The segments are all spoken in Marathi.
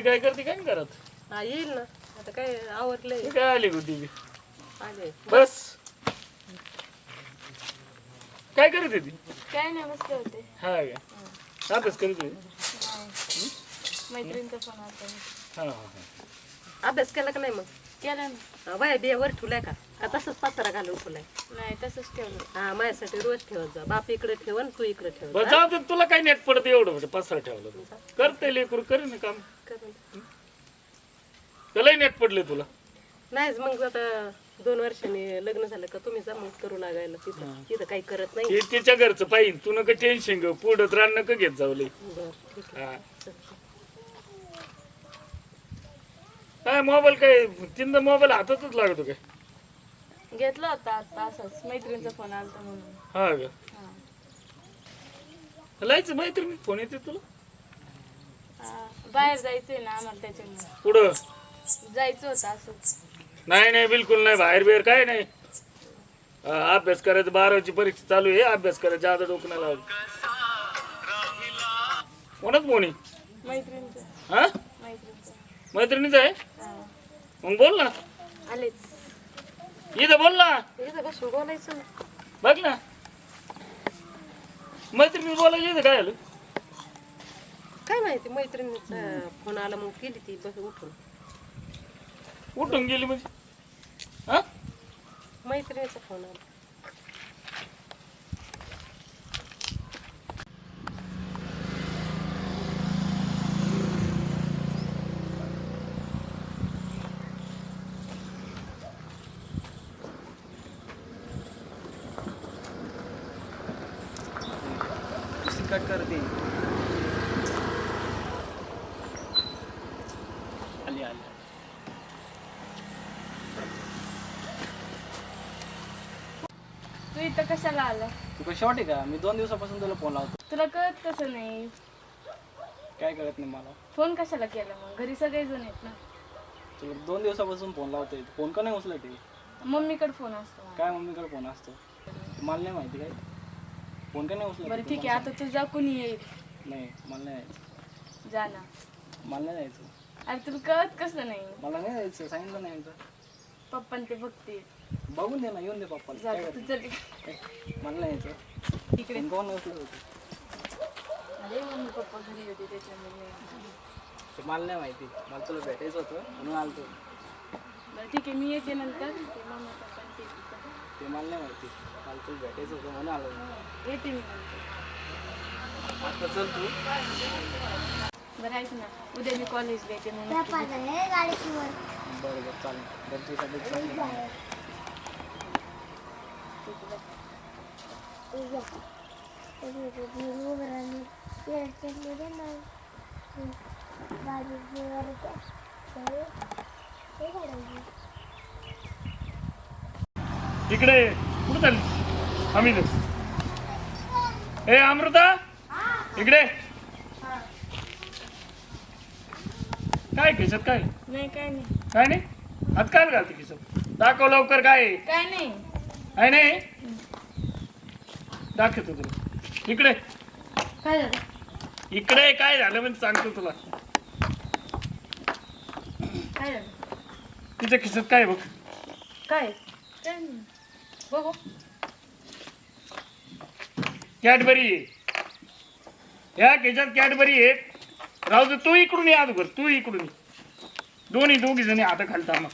गुटी काय करते काय नाही करत? हा येईल ना. आता काय आवरलंय. हे काय आली? आले. बस. काय करत होती? काय नाही बसले होते. हा अभ्यास करत होती? मैत्रिणीचा फोन आला. हा हा हा. अभ्यास केला का नाही मग? केला ना. हा, बाया बिया वर ठेवलाय का? का तसंच पाचरा घालून ठेवलाय. नाही तसंच ठेवलं. हा माझ्यासाठी रोज ठेवत जा. बाप इकडे ठेव आणि तू इकडे ठेव बरं जाऊ दे तुला काही नेट पडत एवढं म्हणजे पसरा ठेवलं तू. करते लेकरू करे ना काम. करून. त्यालाही नेट पडले तुला. नाहीच मग आता दोन वर्षांनी लग्न झालं का तुम्ही जा मग करू लागायला तिथं. तिथं काही करत नाही. तिच्या घरचं पाहिजे तू नका टेन्शन घेऊ. पुढं रान नका घेत जाऊ लई. बरं ठीक हा. काय मोबाईल काय तीनदा मोबाईल हातातच लागतो काय? घेतला होता आता असंच. मैत्रिणीचा फोन आला म्हणून. हा का? हा. लायचं मैत्रिणी फोन येते तुला. हा, बाहेर जायचंय ना आम्हाला त्याच्यामुळे. पुढं जायचं होतं असंच नाही नाही बिलकुल नाही. बाहेर बिहेर काय नाही. अभ्यास करायचं बारावीची परीक्षा चालू आहे. अभ्यास करायचं आता डोकं लावत. कोणाच कोणी मैत्रिणीचं. हा? मैत्रिणीचं. मैत्रिणीच आहे? हा. मग बोल ना. आलेच. इथं बोल ना. इथं बसून बोलायचं? बघ ना. मैत्रिणी बोलायला इथं काय आलं काय माहिती मैत्रिणीचा फोन आला मग गेली ती बस उठून. उठून गेली म्हणजे? हा? मैत्रिणीचा फोन आला. कट कर दे आली आली. तू इथं कशाला आला? तू काय शॉर्ट आहे का? मी दोन दिवसापासून तुला फोन लावतो. तुला कळत कसं नाही? काय कळत नाही मला? फोन कशाला केला मग? घरी सगळेजण आहेत ना. तुला दोन दिवसापासून फोन लावतोय. फोन का नाही उचलत आहे? मम्मीकडे फोन असतो. माझा. काय मम्मीकडे फोन असतो? मला नाही माहिती काय. फोन का नाही उचलत बरं? ठीक आहे आता तू जा कुणी येईल नाही मला नाही जायचं. जा ना. मला नाही जायचं. अरे तुला कळत कसं नाही? मला नाही जायचं सांगितलं नाही तर पप्पान ते बघते. बघून दे ना येऊन दे पप्पाला. जा काय तू करते? चल. काय? मला नाही यायचं इकडे. फोन कोण उचलत होतं? अरे मम्मी पप्पा घरी होते त्याच्यामुळे ते मला नाही माहिती. मला तुला भेटायचं होतं म्हणून आलतो. बरं ठीक आहे मी येते नंतर. ते मम्मी पप्पा ते तिथं. ते मला नाही माहिती. मला तुला भेटायचं होतं म्हणून आलो. येते मी. आता चल तू. बरं ऐक ना. उद्या मी कॉलेजला येते मग नक्की भेटू. बरं बरं चालेल घरच्यासाठी चांगलं इकडे. कुठं चालली? आम्ही ए अमृता? इकडे. काय खिशात काय? नाही काय नाही. काय नाही? हात काय घालते खिशात? दाखव लवकर काय आहे. काय नाही. काय नाही? दाखवतो तुला. इकडे. काय झालं? इकडे काय झालं म्हणजे सांगतो तुला. काय झालं? तिच्या खिशात काय आहे बघ. काय? काय नाही. बघू. कॅडबरी. ह्या खिशात कॅडबरी आहे राहू दे तू इकडून ये अगोदर तू इकडून ये. दोन्ही दोघी जणी हात खालता मग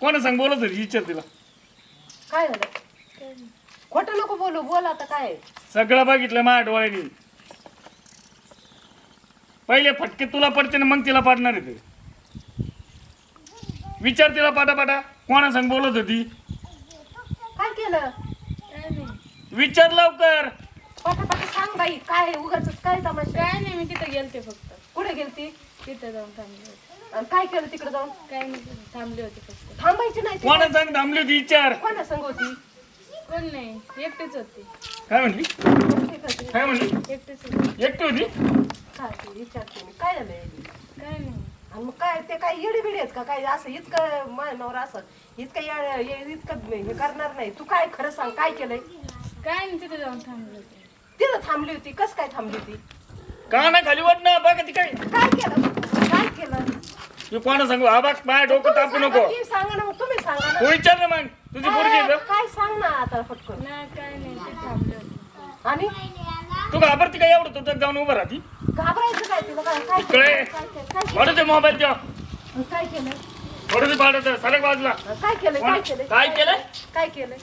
कोणा सांग बोलत होती? विचार तिला. काय झालं? खोटं नको बोलू बोल आता काय? सगळं बघितलं माझ्या डोळ्यांनी. पहिले फटके तुला पडते ना मग तिला पडणार आहे ते. विचार तिला पाटा पाटा. कोणा सांग बोलत होती? काय केलं? विचार लवकर. सांग बाई काय उगाच काय तमाशा? काय नाही मी तिथं गेलते फक्त. कुठे गेलती? तिथं जाऊन थांबले होते. आणि काय केलं तिकडे जाऊन? काय नाही थांबले होते फक्त. थांबायची नाही ती. कोणा सांग थांबली होती विचार. कोणा संग होती? कोण नाही एकटेच होते. काय म्हणली कोणती करते? काय म्हणली एकटेच होते. एकटी होती? काय ते विचारते मी काय झालंय काय नाही. आणि मग काय ते काय येडी बिडी आहेत का? काय असं इतकं मानवर असं इतकं येड- ये- इतकं हे करणार नाही. तू काय खरं सांग काय केलंय? काय नाही तिथं जाऊन थांबले होते. तिथं थांबली होती? कस काय थांबली होती? का ना खाली वाट ना बघा ती काय. काय केलं? काय केलं? तू कोणा सांगू? बघ माझ्या डोकं तापू सांगा नको. की, सांगा ना मग तुम्ही सांगा ना. तू विचार ना मग तुझी पोरगी आहे काय का? काय सांग ना आता फटकन नाही काय नाही ते थांबले होते. आणि? तू घाबरती काय एवढं? तुझं जाऊन उभं राहती. घाबरायचं काय तुला काय काय. केलं? काय केलं? काय केलं? वाढू दे मोबाईल द्या काय केलं? थोडं ते पाडत सलग बाजूला. काय केलं? काय केलं? काय केलं? काय केलं?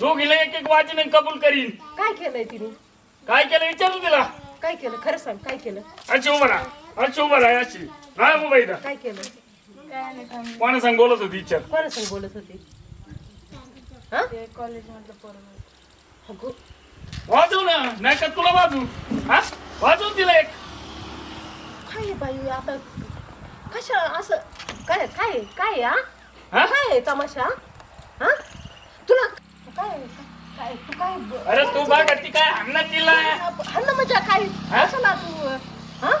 दोघीला एक एक वाचीने कबूल करीन. काय केलंय तिने? काय केलं? विचारू तिला काय केलं? खरं सांग काय केलं? अशी उभं राहा. अशी उभं राहा अशी राहा इथं. काय केलं? कोणा सांग बोलत होती विचार? कोणा संग बोलत होती? हा? पोरं अगो, वाजव ना. नाही का तुला वाजू हा? वाजवून तिला एक. काय आहे बाई आता कशा असं काय काय काय हा? हा? काय आहे तमाशा? हा? काय तू काय ब- अरे तू बघ ती काय हाणणार तिला हा ना म्हणजे काय? हा? कशाला तू हा?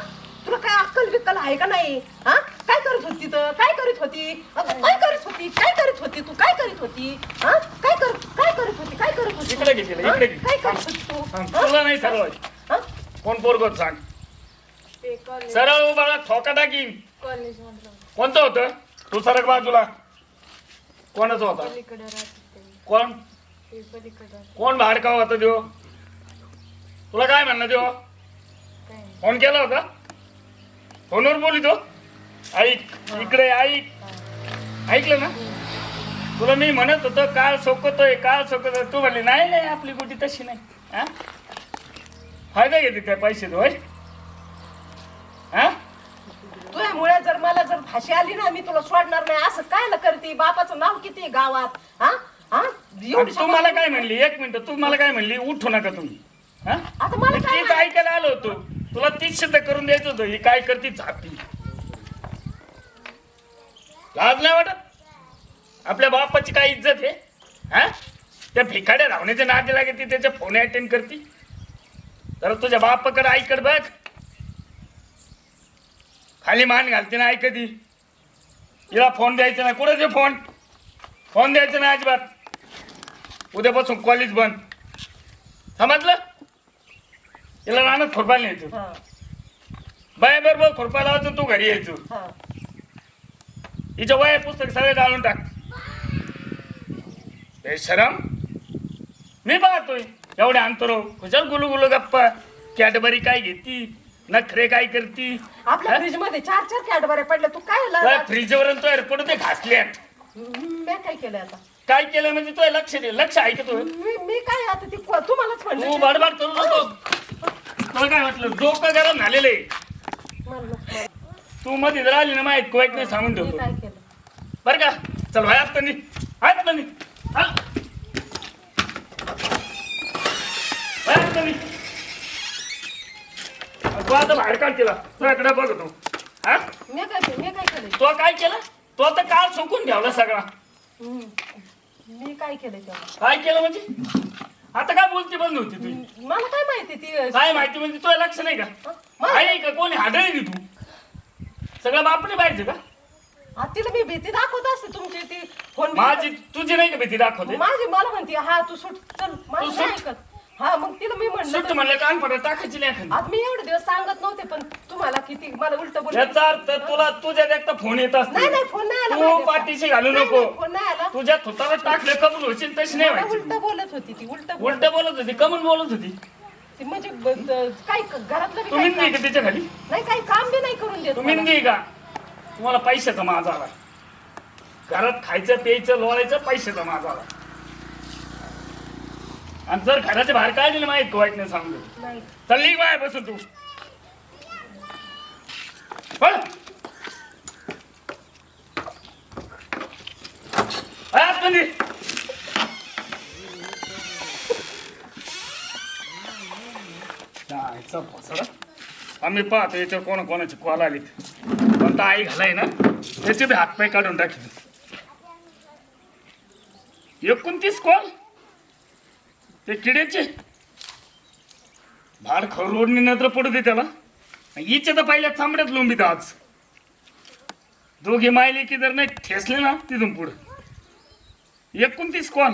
तुला काय अक्कल बिक्कल आहे का नाही? हा? काय करत होती तर? काय करीत होती? अगं, काय करत होती? काय करीत होती तू? काय करीत होती? हा? काय कर काय करत होती? काय करत होती? इकडे घे तिला, हा? इकडे घे. काय करत होती तू? हा? तुला नाही सरळ. हा? कोण पोरगत सांग? ते कॉलेज सरळ उभा राहा, ठोका टाकीन कोणतं होतं? तू सरक बाजूला. कोणाचं होता? पलीकडे राहते ते. कोण? कोण बाहेर का होता देव तुला काय म्हणणं देव फोन केला होता? फोनवर बोली तो? ऐक इकडे ऐक. ऐकलं ना? तुला मी म्हणत होतो काळ सोकतोय काळ सोकतोय. तू म्हणली नाही नाही आपली गुटी तशी नाही. हा? फायदा घेते त्या पैसे होय हा तुझ्यामुळे जर मला जर फाशी आली ना मी तुला सोडणार नाही. असं काय करते? बापाचं नाव किती आहे गावात? हा? हा? एवढी तू मला काय म्हणली? एक मिनिट तू मला काय म्हणली? उठू नका तुम्ही. हा? आता मला काय तीच ऐकायला आलो होतो. तुला तीच सिद्ध करून द्यायचं होतं. ही काय करते? झापी. लाज नाही वाटत? आपल्या बापाची काय इज्जत आहे? हा? त्या भिकाड्या धावण्याच्या नादी लागते त्याच्या फोन अटेंड करते. तर तुझ्या बापाकडे ऐकड बघ. खाली मान घालते ना ऐकती तिला फोन द्यायचा नाही. कुठे ते फोन? फोन द्यायचा नाही अजिबात. उद्यापासून कॉलेज बंद. समजलं? तिला रानात खुरपायला न्यायचं. हा. बाय बरोबर खुरपाय लावायचं तू घरी यायचं. हा. हिच्या वय पुस्तक सगळे जाळून टाक. बेशरम मी पाहतोय. एवढे अंतरो. कुशल गुलू गुलू गप्पा. कॅडबरी काय घेती? नखरे काय करती? आपल्या फ्रीजमध्ये चार चार कॅडबऱ्या पडल्या. तू काय ला- फ्रीजवर तो एअरपोर्ट ते मी काय केलं आता? काय केलं म्हणजे तुझं लक्ष दे लक्ष ऐकतोय. मी मी काय आता ती को- तुम्हालाच तू म्हणलं बडबड करू नको. तुला काय वाटलं? डोकं गरम झालेलं. आहे तू मध्ये जर आली ना माहीत कोयत नाही सांगून मी ठेवतो. काय केलं? बर का? चल भाई आत नाही आत नाही तू आता बाहेर काढ तिला. तुझ्याकडे बघतो. हा? मी काय केलं मी काय केलं? तो काय केलं? तो आता काळ चुकून ठेवला सगळा. हम्म. मी काय केलं तेव्हा? काय केलं म्हणजे? आता काय बोलती बंद होती तुझी? मला काय माहिती ती? काय माहिती म्हणजे तुला लक्ष नाही का? मला- आहे का? कोणी हादळली तू? सगळं बापने पाहिजे का? हा, तिला मी भीती दाखवत असते तुमची ती फोन माझी तुझी नाही का भीती दाखवते? माझी मला म्हणते हा तू सुट चल माझी तू नाही सुट. ऐकत. हा मग तिला मी सुट्ट म्हणलं म्हणलं कान पडत टाकायची नाही एखादी. आज मी एवढे दिवस सांगत नव्हते पण तुम्हाला किती मला उलट बोल याचा अर्थ तुला तुझ्या एकटा फोन येत असते नाही नाही फोन नाही आला तू. पाठीशी घालू नाही, नको. नाही, फोन नाही आला. तुझ्या थुताला टाकलं कबूल होशील तशी नाही मला व्हायची. उलट बोलत होती ती उलट उलट बोलत होती कमून बोलत होती. ती म्हणजे ब- काय क- घरातलं बी तू काही मिंदी आहे काम- का तिच्या खाली? नाही काही काम बी नाही करून देत तू मला. मिंदी आहे का? तुम्हाला पैशाचा माझा आला. घरात खायचं प्यायचं लोळायचं पैशाचा माझा आला. आणि जर घराच्या बाहेर काढली माहीत वाईट नाही. नाही चालली बाय बसून तू. आतमध्ये. जायचं बसरा. आम्ही पाहतो याच्यावर कोणा कोणाची कॉल आली. कोणता आई घालाय ना त्याचे बी हातपाय काढून टाकले एकोणतीस कॉल? ते किड्याचे. भाड खरोडणी नत्र पडू दे त्याला. हिचे तर पहिल्या चांबड्यात लोंबीत आज. दोघे मायले की जर नाही ठेसले ना तिथून पुढं. एकोणतीस कॉल.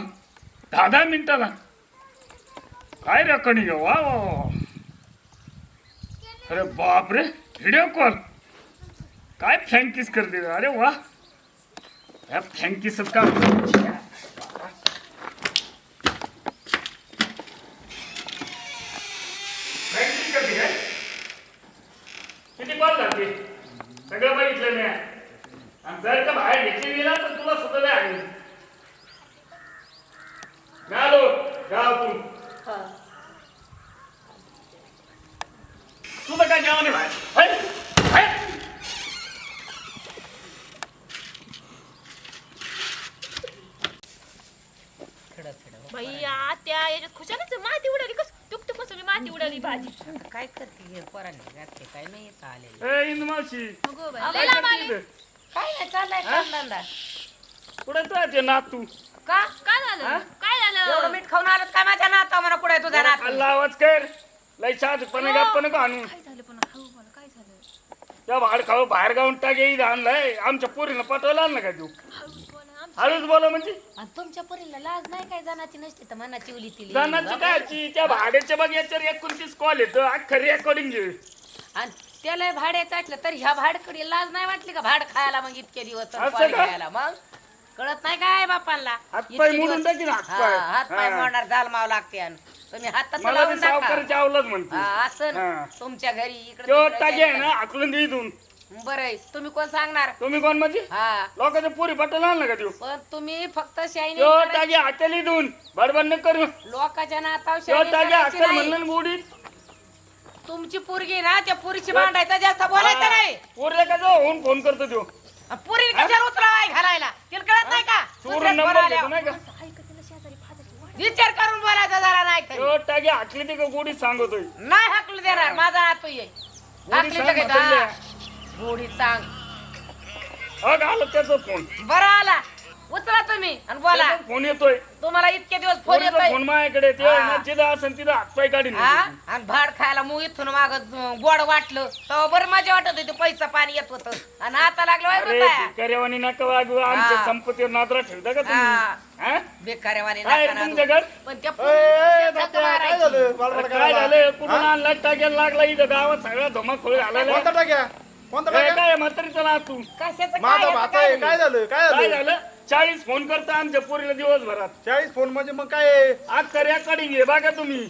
दहा दहा मिनिटाला. काय रेकॉर्डिंग कणी वा वा वा अरे बाप रे व्हिडिओ कॉल काय फ्रँकीस करते अरे वा. या फ्लँकीसच का फ्लँकीस करते काय किती कॉल झाले सगळं बघितलं मी आणि जर का बाहेर घेतली गेला तर तुला सुद्धा नाही आली मी आलो गावातून तुझं काय जेवण आहे बाहेर. याच्यात खुशालच माती उडाली कस टुक टुक सगळी माती उडाली भाजी. आता काय करते हे पोरांनी? घातले काय नाही येत आलेले. ए, इंदू मावशी. अगो बाई, लय लांब आली. काय नाही चाललाय कामधंदा कुठे तू ते नातू? का? काय झालं? एवढं झालं मीठ खाऊन आलं काय माझ्या नाता? म्हणा कुठे तुझा नात? खाल्ला आवाज कर. लय छान पण गप्प नको आणू काय झालं पण हळू बोला काय झालं? त्या भाड खाऊ बाहेर गाऊन टाके इथं आणलाय. आमच्या पोरीनं पटवलं आणलं का तू? हळू बोला आम- हळूच बोला म्हणजे. आणि तुमच्या पोरीला लाज नाही काय? जाण्याची नसते तर मनाची उली तिली. जाण्याची कायची? त्या भाड्याच्या बघ याच्यावर एकोणतीस कॉल येतं. अख्खं रेकॉर्डिंग घे आणि त्याला भाडे चाटलं तर ह्या भाडकडे लाज नाही वाटली का? भाड खायला मग इतके दिवस आणि असं पाणी का? खायला मग? कळत नाही काय बापांना हातपाय इतके मोडून दिवस- टाकीन हातपाय. हा, हातपाय. हा. मोडणार जाल माव लागते आणि तुम्ही हातात मला लावून बी टाका. सावकाराची आवलाच म्हणते. हा, असं हा. तुमच्या घरी इकडे तो टाके. ना आकलून दे इथून. बरं तुम्ही कोण सांगणार? तुम्ही कोण म्हणजे? हा. लोकांच्या पोरी पटवलं आणलं का तू पण तुम्ही फक्त शाईनी तो टाके हाताली इथून. बडबड न करू. लोकांच्या नाताव तो शाईनी टाके करायची हाताल नाही. म्हणलं बुडीत तुमची पोरगी ना त्या पुरीशी भांडायचं जास्त बोलायचं नाही. पोरीला का जाऊ होऊन फोन करतो तो पुरी कशाला उचलावाय घालायला? तिला कळत नाही का? चोरून दुसऱ्याच नंबर घेतो. नाही. विचार करून बोलायचा जरा नाही तरी. तो टाके हाकली ती का गोडी सांगतोय? नाही हाकलू देणार माझा नातू ये. हाकली सांग तर. हा. गोडी सांग. अग आलं त्याचा फोन. बरं आला. उचला तुम्ही आणि बोला. फोन येतोय. तुम्हाला इतके दिवस फोन येतोय. फोन माझ्याकडे ते हा. ना असेल तिथं हातपाय काढीन हा? आणि भाड खायला मग इथून माग गोड वाटलं. तेव्हा बरं मजा वाटत होती पैसा पाणी येत होतं. आणि आता लागलं अरे भिकाऱ्यावानी नका वागू आमच्या हा. संपत्तीवर नादरा ठेवता का तुम्ही? हा. काय पण त्या ए, पोरीला काय मारायची. झालं? अरे बडबड काय करायला? झालं? कुठून? आणला? टाक्याला लागला इथं गावात सगळा धमाखोळ घालायला कोणता टाक्या? कोणता काय टाक्या? काय म्हातारीचा ना तू कशाचं काय माझा याचं भात काय आहे. नाही. काय झालं? काय काय झालं झालं? चाळीस फोन करता आमच्या पोरीला दिवसभरात चाळीस फोन म्हणजे मग काय? आज रेकॉर्डिंग घे बघा तुम्ही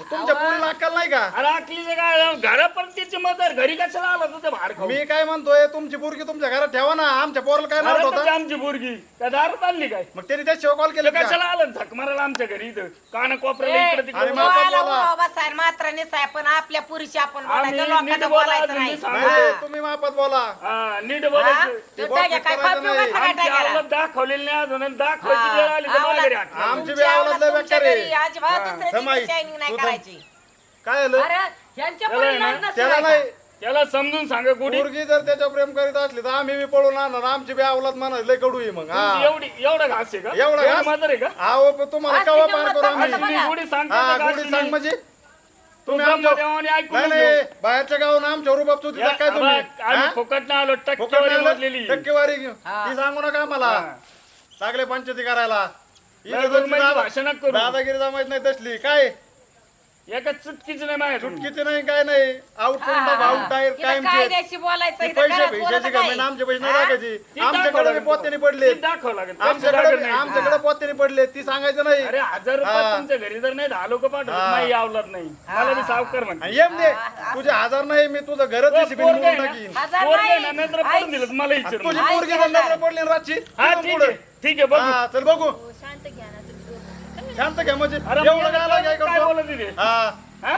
तुमच्या पोरीला अक्कल नाही का अरे काय घरापर्यंत तिची मदर घरी कशाला आला तुझं भाड खाऊ मी काय म्हणतोय तुमची पोरगी तुमच्या घरात ठेवा ना आमच्या पोराला काय नाव होतं आमची पोरगी त्या दारात आणली काय मग त्यांनी त्याशिवाय कॉल ते केलं का कशाला आलं झक मारायला आमच्या घरी इथं कान कोपऱ्याला इकडे तिकडे अरे बोला, बोला. बोला, मात्र निसाय पण आपल्या पुरीशी आपण आम्ही बोलायचं नीट लोकांचं बोला, बोलायचं तुम्ही नाही सांगा. नाही हा. रे, तुम्ही मापात बोला हा नीट हा? बोलायचं तो टाक्या काय करायचं नाही. आमची टाक्याला? दाखवलेली नाही अजून आणि दाखवायची हा, वेळ आली तर घरी. आमची बी लय बेकार आहे. अजिबात दुसऱ्याची समाई, शायनिंग नाही तू थांब. काय झालं अरे ह्यांच्या त्याला आहे पोरीला ना, नसलं त्याला का? नाही त्याला समजून सांगा पोरगी जर त्याच्या प्रेम करीत असली तर आम्ही बी पळून आणणार आमची बी आवलात म्हणा लय कडू आहे मग हा एवढी एवढा घास आहे का एवढा घास? मदर आहे का अहो पण तुम्हाला आज कवा किती पार करू आम्ही. गुढी सांगता हा का सांग नाही? म्हणजे तुम्ही आमच्या देवाने ऐकून नाही घेऊ. नाही बाहेरच्या गावून आमच्या या, काय तुम्ही आम्ही हा? फुकट ना आलो फुकट टक्केवारी नाही मोजलेली आलं? टक्केवारी हा. ती सांगू नका आम्हाला. लागले पंचायती करायला इथं दादा- भाषण करू. दादागिरी जमायच नाही तसली काय एका चुटकीच नाही माझ्या चुटकीचे नाही काय नाही. आउट करून टाका आउट कायमचे कायद्याशी बोलायचं इथं पैसे घरात पैशाची कमी काय? आमचे पैसे नाही? टाकायची आमच्याकडे लागेल पोत्याने. पडले ती लागेल. आमच्याकडे नाही. आमच्याकडे पोत्याने पडले ती सांगायचं नाही. अरे हजार रुपये हा. तुमच्या घरी जर नाही दहा लोक पाठवत. हा. नाही आवलत नाही. मला बी सावकार म्हणते. आणि येम दे. तुझे हजार नाही मी तुझं घरच आहे ना, टाकीन. हजार पोरगा आहे नाही. पडून दिलं मला विचारून. तुझी पोरगी पडली ना रातची. हा ठीक. आहे. ठीक आहे बघू. हा चल बघू. हो, शांत घ्या ना. शांत घ्या म्हणजे. एवढं काय काय काय करतो? बोलत तिथे हा. हा?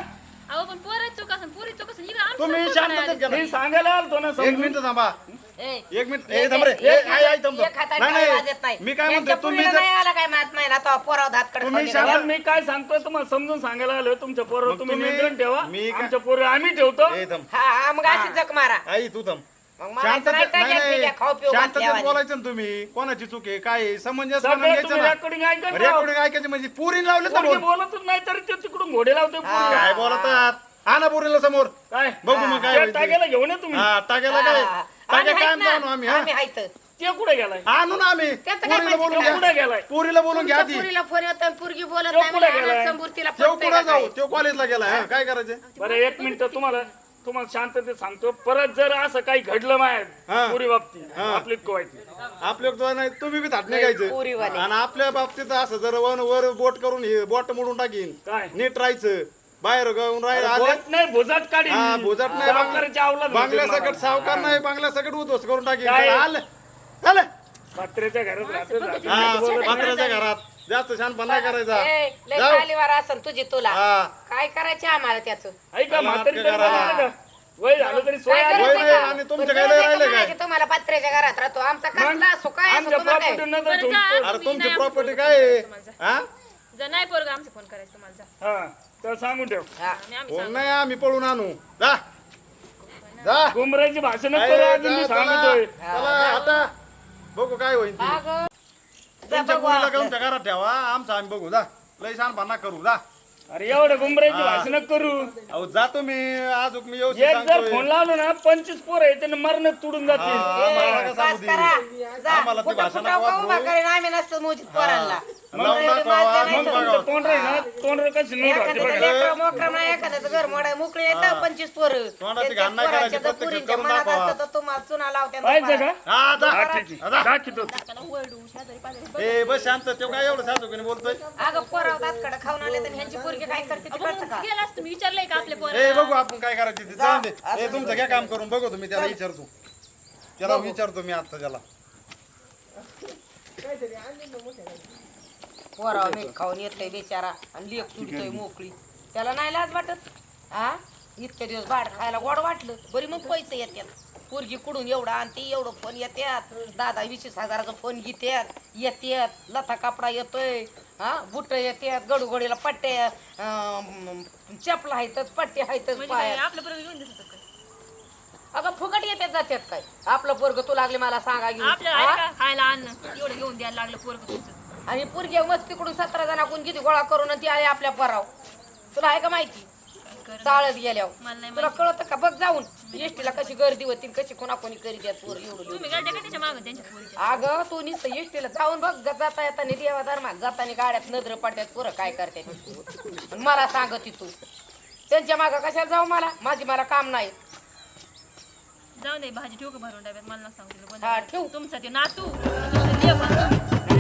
अहो पण पोरं चूक असेल पुरी चूक असेल इकडं आमचं तुम्ही शांत. घ्या ना. मी सांगायला आलतो ना एक. मिनिट थांबा. ए, एक मिनिट. ए थांब रे. ए, आई, आई, थांब, नाही, टाळी नाही. वाजत नाही. मी काय म्हणतो यांच्या तुम्ही पुरीला जर नाही आला काय माहीत नाही. ना तो पोराव धात तुम्ही पण मी काय सांगतो तुम्हाला समजून सांगायला आलो तुमच्या पोरावर मग तुम्ही तुम्ही- नियंत्रण ठेवा. मी काय- आमच्या पोरं आम्ही ठेवतो. ए थांब. हा हा, मग अशी जग मारा. आई तू थांब. मग मला नाही शांततेत टाकायचं नाही, नाही, नाही. खाऊ पिऊ शांततेत घातल्यावानी. बोलायचं ना तुम्ही कोणाची चूक आहे काय आहे समंजस सगळं घ्यायचं तुम्ही ना रेकॉर्डिंग ऐका ना. रेकॉर्डिंग ऐकायची म्हणजे पुरी लावले तर बोल बोलतच नाही तरी ते तिकडून घोडे लावते. काय बोलतात हा ना पुरीला समोर काय बघू मग काय त्या होईल ते. टाक्याला घेऊन ये तुम्ही हा टाक्याला काय हा. टाक्या आम्ही काय आहेत ना. आणू आम्ही हा आम्ही आहेत. ते कुठे गेलाय आणू ना आम्ही त्याचं काय पुरीला बोलून? तो कुठे घ्या गेलाय पुरीला बोलून घ्या तुमच्या ती पुरीला फोन येतो आणि पुरगी बोलत तो नाही कुठे म्हणजे गेलाय? आनंद पटतंय कुठं जाऊ? तेव कॉलेजला गेला काय करायचं बरं एक मिनिट तुम्हाला तुम्हाला शांततेत सांगतो परत जर असं काही घडलं हा. माहिती पुरी बाबतीत हा. आपली कोवायची आपल्या तो नाही तुम्ही बी थाट नाही, निघायचं. आणि आपल्या बाबतीत असं जर वन वर बोट करून हे बोट मोडून टाकीन काय? नीट राहायचं बाहेर गाऊन राहायला आले बोट नाही भुजाट काढी हा भुजट नाही अवलाद बांगल्या होते सकट मला. सावकार नाही बांगल्या सकट उद्ध्वस्त करून टाकीन काय? आलं आलं पत्र्याच्या घरात राहतो हा पात्राच्या घरात जास्त शानपण नाही करायचा ए, लय जाऊ. खालीवर असन तुझी तुला हा काय करायचं आम्हाला त्याचं ऐका म्हातारी तरी नाटकं करा. बघितलं का? वय झालं तरी सोय काय आली. वय करायचं नाही, का? आणि तुमचं पण काय गरज आहे राहिलं का काय? म्हणायची तुम्हाला पत्र्याच्या घरात राहतो आमचा मग कसला सुखाय असं आमच्या तुम्हाला प्रॉपर्टी काय? नंतर ठेवतो अरे तुमची प्रॉपर्टी काय आहे हा जर नाही पोरगा आमचा फोन करायचं तुम्हाला जा हा तर सांगून ठेव हा. आणि आम्ही फोन नाही आम्ही पळून आणू जा जा गुमराची भाषण ए, करू जा, अजून मी चला. सांगतोय चला आता बघू काय होईल ते. अगं, जा तुमच्या. तुमच्या घरात ठेवा आमचं आम्ही बघू जा शानपणा करू जा अरे एवढं गुमराची हा. भाषण करू अहो जातो मी अजून मी व्यवस्थित एक जर. फोन लावलो ना पंचवीस पोर आहे त्याने मरण तुडून जातील आम्हाला ती. जा. नका वापरू. आम्ही नसतो मोजीत पोरांना. मग एवढी दाखवा, माणसं नाही मग तर. बघा. तुमचं तोंड आहे राहते एखाद्याचं बघा. लेकरं मोकरं नाही, एखाद्याचं घर मोडाय मोकळे येतं पंचवीस पोरं. तोंडाची त्यांच्या घाण नाही करायची, पोरांच्या जर प्रत्येक पुरींच्या करून मनात दाखवा. असतं तर तुम्हाला चुना लावत्या ना पाहिजे पारा. का? हा जा हा, ठीक आहे. दाखवतो. ए बस शांत तो काय एवढं कोणी बोलतोय? अगं पोराव दातकडं खाऊन आले तर ह्यांची पोरगी काय करते ते कळतं का? गेलास तुम्ही विचारलंय का आपल्या ए पोराला? बघू आपण काय करायचं ते. जाऊन दे. ए तुमचं काय काम करून बघू तुम्ही त्याला विचारतो. त्याला विचारतो मी आता त्याला. पोराव मीठ खाऊन येतोय बेचारा आणि लेख सुटतोय मोकळी. त्याला नाही लाज वाटत? हा इतके दिवस भाड खायला गोड वाटलं. बरी मग पैसे येतात पोरगी कुडून एवढं आणते एवढं फोन येतात दादा वीस हजाराचा फोन घेतात येतात लथा कापडा येतोय हा बुट येतात गडूगडीला पट्ट्या अं, चपला आहेतच पट्टे आहेतच म्हणजे? अगं फुकट येतात जातात काय? आपलं पोरग तू लागले मला सांगा घेऊन. आपल्याला हा? खायला अन्न. एवढं घेऊन द्यायला लागलं पोरग तुमचं आणि पुरगे मस्त तिकडून सतरा जणांकडून किती गोळा करून ती आली आपल्या पराव तुला आहे का माहिती. चाळत गेल्यावर. मला नाही तुला कळत का? बघ जाऊन. एसटीला कशी गर्दी होती कशी कोणा कोणी करी द्या पोर एवढं एवढं. तुम्ही गाड्या का त्याच्या मागं त्यांच्या पोरीच्या? अगं तू नुसतं एसटीला जाऊन बघ ग- जाता येताना देवा धर्मात जाताना गाड्यात नजर पडतात पोरं काय करते मला सांगत तू. त्यांच्या मागं कशाला जाऊ मला? माझी मला काम नाही. जाऊ दे भाजी ठेवू का भरून डब्यात? मला नका सांगू तुला हा. ठेव. तुमचा ते नातू. तुमचं लेकरं.